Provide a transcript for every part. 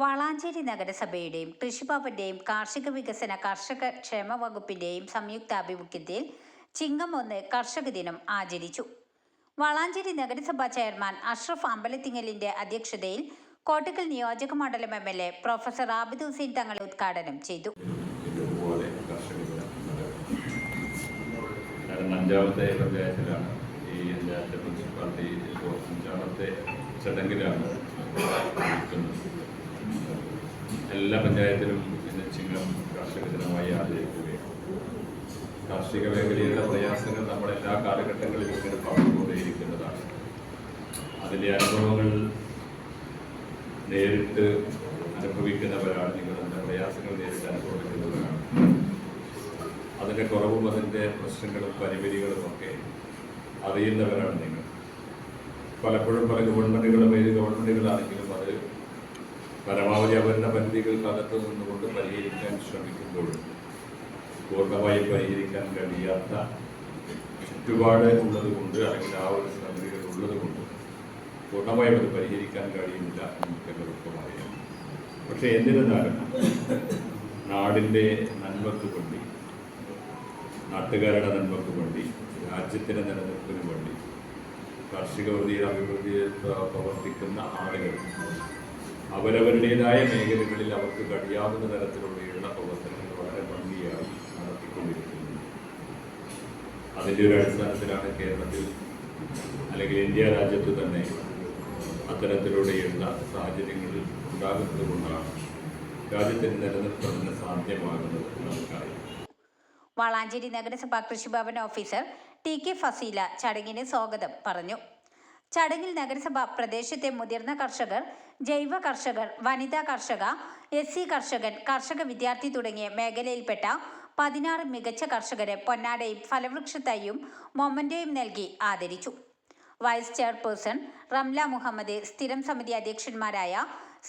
വളാഞ്ചേരി നഗരസഭയുടെയും കൃഷിഭവന്റെയും കാർഷിക വികസന കർഷക ക്ഷേമ വകുപ്പിന്റെയും സംയുക്താഭിമുഖ്യത്തിൽ ചിങ്ങം ഒന്ന് കർഷക ദിനം ആചരിച്ചു. വളാഞ്ചേരി നഗരസഭാ ചെയർമാൻ അഷ്റഫ് അമ്പലത്തിങ്ങലിന്റെ അധ്യക്ഷതയിൽ കോട്ടക്കൽ നിയോജക മണ്ഡലം M L A professor Abid Hussain Thangal ഉദ്ഘാടനം ചെയ്തു. അഞ്ചാമത്തെ പഞ്ചായത്തിലാണ് ഈ അഞ്ചാമത്തെ മുനിസിപ്പാലിറ്റി അഞ്ചാമത്തെ ചടങ്ങിലാണ് എല്ലാ പഞ്ചായത്തിലും ഇന്ന് ചിങ്ങം കാർഷിക ദിനമായി കാർഷിക മേഖലയിലെ പ്രയാസങ്ങൾ നമ്മൾ എല്ലാ കാലഘട്ടങ്ങളിലും ഇങ്ങനെ പറഞ്ഞുകൊണ്ടേയിരിക്കുന്നതാണ് അതിന്റെ അനുഭവങ്ങൾ നേരിട്ട് അനുഭവിക്കുന്നവരാണ് നിങ്ങൾ അതിന്റെ പ്രയാസങ്ങൾ നേരിട്ട് അനുഭവിക്കുന്നവരാണ്. അതിന്റെ കുറവും അതിന്റെ പ്രശ്നങ്ങളും പരിമിതികളും ഒക്കെ അറിയുന്നവരാണ് നിങ്ങൾ. പലപ്പോഴും പല ഗവൺമെന്റുകളും ഏത് ഗവൺമെന്റുകളാണെങ്കിലും അത് പരമാവധി അവരുടെ പരിധികൾക്കകത്ത് നിന്നുകൊണ്ട് പരിഹരിക്കാൻ ശ്രമിക്കുമ്പോൾ പൂർണമായി പരിഹരിക്കാൻ കഴിയാത്ത ചുറ്റുപാട് ഉള്ളത് കൊണ്ട് അല്ലെങ്കിൽ ആ ഒരു സംഗതികൾ ഉള്ളത് കൊണ്ട് പൂർണമായും അത് പരിഹരിക്കാൻ കഴിയുന്നില്ല എന്നൊക്കെ എല്ലാവർക്കും പക്ഷേ എന്നിരുന്നാലും നാടിന്റെ നന്മക്ക് വേണ്ടി നാട്ടുകാരുടെ നന്മക്ക് വേണ്ടി രാജ്യത്തിന്റെ നിലനിൽപ്പിന് വേണ്ടി കാർഷിക വൃത്തിയിൽ അഭിവൃദ്ധിയിൽ പ്രവർത്തിക്കുന്ന ആളുകൾ അവരവരുടേതായ മേഖലകളിൽ അവർക്ക് കഴിയാവുന്ന തരത്തിലുള്ള പ്രവർത്തനങ്ങൾ വളരെ ഭംഗിയായി നടത്തിക്കൊണ്ടിരിക്കുന്നു. അതിന്റെ ഒരു അടിസ്ഥാനത്തിലാണ് കേരളത്തിൽ അല്ലെങ്കിൽ ഇന്ത്യ രാജ്യത്ത് തന്നെ അത്തരത്തിലൂടെ അത്തരത്തിലൂടെയുള്ള സാഹചര്യങ്ങൾ ഉണ്ടാകുന്നത് കൊണ്ടാണ് രാജ്യത്തിന് നിലനിർത്തുന്നതിന് തന്നെ സാധ്യമാകുന്നത് നമുക്കറിയാം. വളാഞ്ചേരി നഗരസഭാ കൃഷിഭവൻ ഓഫീസർ ടി കെ ഫസീല ചടങ്ങിന് സ്വാഗതം പറഞ്ഞു. ചടങ്ങിൽ നഗരസഭ പ്രദേശത്തെ മുതിർന്ന കർഷകർ ജൈവ കർഷകർ വനിതാ കർഷക എസ് സി കർഷകൻ കർഷക വിദ്യാർത്ഥി തുടങ്ങിയ മേഖലയിൽപ്പെട്ട പതിനാറ് മികച്ച കർഷകരെ പൊന്നാടയും ഫലവൃക്ഷത്തൈയും മൊമന്റോയും നൽകി ആദരിച്ചു. വൈസ് ചെയർപേഴ്സൺ റംല മുഹമ്മദ് സ്ഥിരം സമിതി അധ്യക്ഷന്മാരായ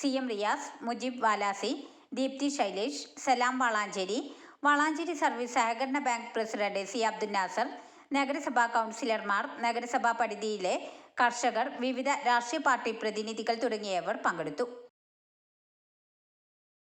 C M Riyas Mujeeb Valasi Deepthi Shailesh Salam Valanchery Valanchery service സഹകരണ bank president C Abdul Nasar നഗരസഭാ കൗൺസിലർമാർ നഗരസഭാ പരിധിയിലെ കർഷകർ വിവിധ രാഷ്ട്രീയ പാർട്ടി പ്രതിനിധികൾ തുടങ്ങിയവർ പങ്കെടുത്തു